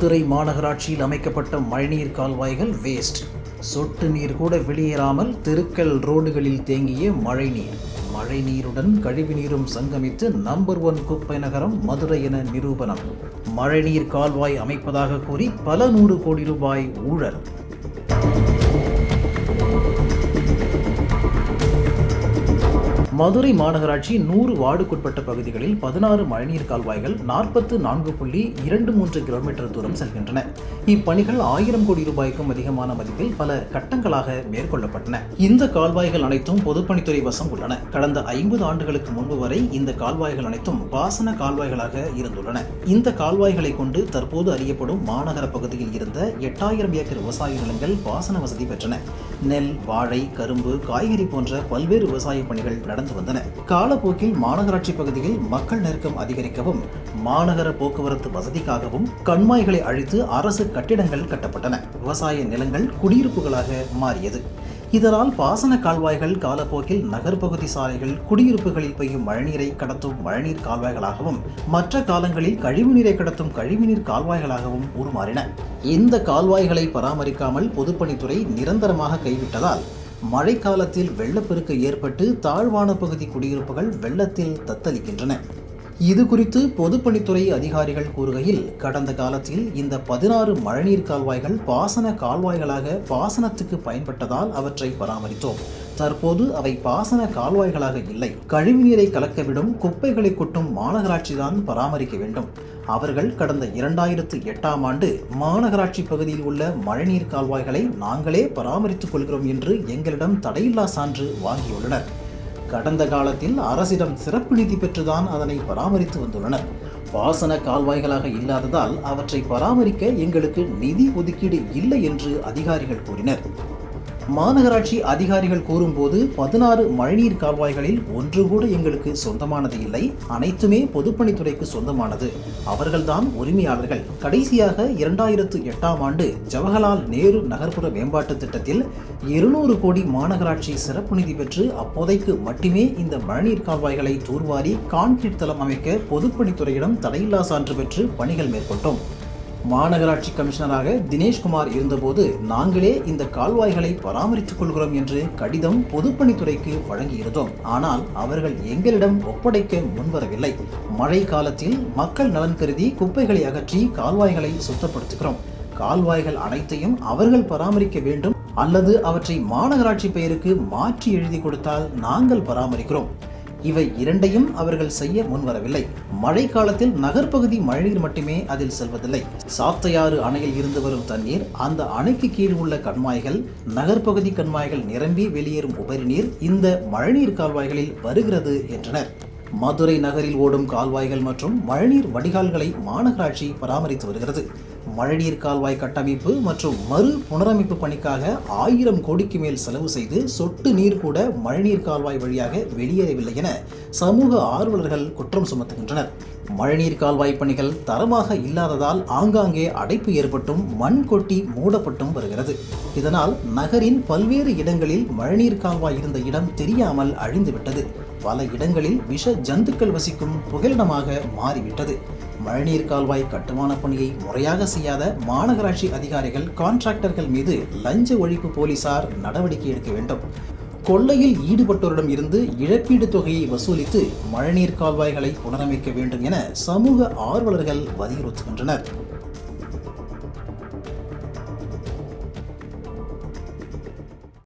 மதுரை மாநகராட்சியில் அமைக்கப்பட்ட மழைநீர் கால்வாய்கள் வேஸ்ட் சொட்டு நீர் கூட வெளியேறாமல் தெருக்கள் ரோடுகளில் தேங்கிய மழைநீர். மழைநீருடன் கழிவுநீரும் சங்கமித்து நம்பர் ஒன் குப்பை நகரம் மதுரை என நிரூபணம். மழைநீர் கால்வாய் அமைப்பதாக கூறி பல நூறு கோடி ரூபாய் ஊழல். மதுரை மாநகராட்சி நூறு வார்டுக்குட்பட்ட பகுதிகளில் பதினாறு மழைநீர் கால்வாய்கள் நாற்பத்து நான்கு புள்ளி இரண்டு மூன்று கிலோமீட்டர் தூரம் செல்கின்றன. இப்பணிகள் ஆயிரம் கோடி ரூபாய்க்கும் அதிகமான மதிப்பில் பல கட்டங்களாக மேற்கொள்ளப்பட்டன. இந்த கால்வாய்கள் அனைத்தும் பொதுப்பணித்துறை வசம் உள்ளன. கடந்த ஐம்பது ஆண்டுகளுக்கு முன்பு வரை இந்த கால்வாய்கள் அனைத்தும் பாசன கால்வாய்களாக இருந்துள்ளன. இந்த கால்வாய்களை கொண்டு தற்போது அறியப்படும் மாநகர பகுதியில் இருந்த எட்டாயிரம் ஏக்கர் விவசாய நிலங்கள் பாசன வசதி பெற்றன. நெல் வாழை கரும்பு காய்கறி போன்ற பல்வேறு விவசாய பணிகள் நடந்து வந்தன. காலப்போக்கில் மாநகராட்சி பகுதியில் மக்கள் நெருக்கம் அதிகரிக்கவும் மாநகர போக்குவரத்து வசதிக்காகவும் கண்மாய்களை அழித்து அரசு கட்டிடங்கள் கட்டப்பட்டன. விவசாய நிலங்கள் குடியிருப்புகளாக மாறியது. இதனால் பாசன கால்வாய்கள் காலப்போக்கில் நகர்ப்பகுதி சாலைகள் குடியிருப்புகளில் பெய்யும் மழைநீரை கடத்தும் மழைநீர் கால்வாய்களாகவும் மற்ற காலங்களில் கழிவுநீரை கடத்தும் கழிவுநீர் கால்வாய்களாகவும் உருமாறின. இந்த கால்வாய்களை பராமரிக்காமல் பொதுப்பணித்துறை நிரந்தரமாக கைவிட்டதால் மழைக்காலத்தில் வெள்ளப்பெருக்கு ஏற்பட்டு தாழ்வான பகுதி குடியிருப்புகள் வெள்ளத்தில் தத்தளிக்கின்றன. இது குறித்து பொதுப்பணித்துறை அதிகாரிகள் கூறுகையில் கடந்த காலத்தில் இந்த பதினாறு மழைநீர் கால்வாய்கள் பாசன கால்வாய்களாக பாசனத்துக்கு பயன்பட்டதால் அவற்றை பராமரித்தோம். தற்போது அவை பாசன கால்வாய்களாக இல்லை. கழிவுநீரை கலக்கவிடும் குப்பைகளை கொட்டும் மாநகராட்சி தான் பராமரிக்க வேண்டும். அவர்கள் கடந்த இரண்டாயிரத்து எட்டாம் ஆண்டு மாநகராட்சி பகுதியில் உள்ள மழைநீர் கால்வாய்களை நாங்களே பராமரித்துக் கொள்கிறோம் என்று எங்களிடம் தடையில்லா சான்று வாங்கியுள்ளனர். கடந்த காலத்தில் அரசிடம் சிறப்பு நிதி பெற்றுதான் அதனை பராமரித்து வந்துள்ளனர். பாசன கால்வாய்களாக இல்லாததால் அவற்றை பராமரிக்க எங்களுக்கு நிதி ஒதுக்கீடு இல்லை என்று அதிகாரிகள் கூறினர். மாநகராட்சி அதிகாரிகள் கூறும்போது பதினாறு மழைநீர் கால்வாய்களில் ஒன்று கூட எங்களுக்கு சொந்தமானது இல்லை. அனைத்துமே பொதுப்பணித்துறைக்கு சொந்தமானது. அவர்கள்தான் உரிமையாளர்கள். கடைசியாக இரண்டாயிரத்து எட்டாம் ஆண்டு ஜவஹர்லால் நேரு நகர்ப்புற மேம்பாட்டு திட்டத்தில் இருநூறு கோடி மாநகராட்சி சிறப்பு நிதி பெற்று அப்போதைக்கு மட்டுமே இந்த மழைநீர் கால்வாய்களை தூர்வாரி கான்கிரீட் தளம் அமைக்க பொதுப்பணித்துறையிடம் தடையில்லா சான்று பெற்று பணிகள் மேற்கொண்டோம். மாநகராட்சி கமிஷனராக தினேஷ்குமார் இருந்தபோது நாங்களே இந்த கால்வாய்களை பராமரித்துக் கொள்கிறோம் என்று கடிதம் பொதுப்பணித்துறைக்கு வழங்கியிருந்தோம். ஆனால் அவர்கள் எங்களிடம் ஒப்படைக்க முன்வரவில்லை. மழை காலத்தில் மக்கள் நலன் கருதி குப்பைகளை அகற்றி கால்வாய்களை சுத்தப்படுத்துகிறோம். கால்வாய்கள் அனைத்தையும் அவர்கள் பராமரிக்க வேண்டும் அல்லது அவற்றை மாநகராட்சி பெயருக்கு மாற்றி எழுதி கொடுத்தால் நாங்கள் பராமரிக்கிறோம். இவை இரண்டையும் அவர்கள் செய்ய முன்வரவில்லை. மழை காலத்தில் நகர்ப்பகுதி மழைநீர் மட்டுமே அதில் செல்வதில்லை. சாத்தையாறு அணையில் இருந்து வரும் தண்ணீர் அந்த அணைக்கு கீழ் உள்ள கண்மாய்கள் நகர்ப்பகுதி கண்மாய்கள் நிரம்பி வெளியேறும் உபரி நீர் இந்த மழைநீர் கால்வாய்களில் வருகிறது என்றனர். மதுரை நகரில் ஓடும் கால்வாய்கள் மற்றும் மழைநீர் வடிகால்களை மாநகராட்சி பராமரித்து வருகிறது. மழைநீர் கால்வாய் கட்டமைப்பு மற்றும் மறு புனரமைப்பு பணிக்காக ஆயிரம் கோடிக்கு மேல் செலவு செய்து சொட்டு நீர் கூட மழைநீர் கால்வாய் வழியாக வெளியேறவில்லை என சமூக ஆர்வலர்கள் குற்றம் சுமத்துகின்றனர். மழைநீர் கால்வாய் பணிகள் தரமாக இல்லாததால் ஆங்காங்கே அடைப்பு ஏற்பட்டும் மண் கொட்டி மூடப்பட்டும் வருகிறது. இதனால் நகரின் பல்வேறு இடங்களில் மழைநீர் கால்வாய் இருந்த இடம் தெரியாமல் அழிந்துவிட்டது. பல இடங்களில் விஷ ஜந்துக்கள் வசிக்கும் புகலிடமாக மாறிவிட்டது. மழைநீர் கால்வாய் கட்டுமான பணியை முறையாக செய்யாத மாநகராட்சி அதிகாரிகள் கான்ட்ராக்டர்கள் மீது லஞ்ச ஒழிப்பு போலீசார் நடவடிக்கை எடுக்க வேண்டும். கொள்ளையில் ஈடுபட்டோரிடம் இருந்து இழப்பீடு தொகையை வசூலித்து மழைநீர் கால்வாய்களை புனரமைக்க வேண்டும் என சமூக ஆர்வலர்கள் வலியுறுத்துகின்றனர்.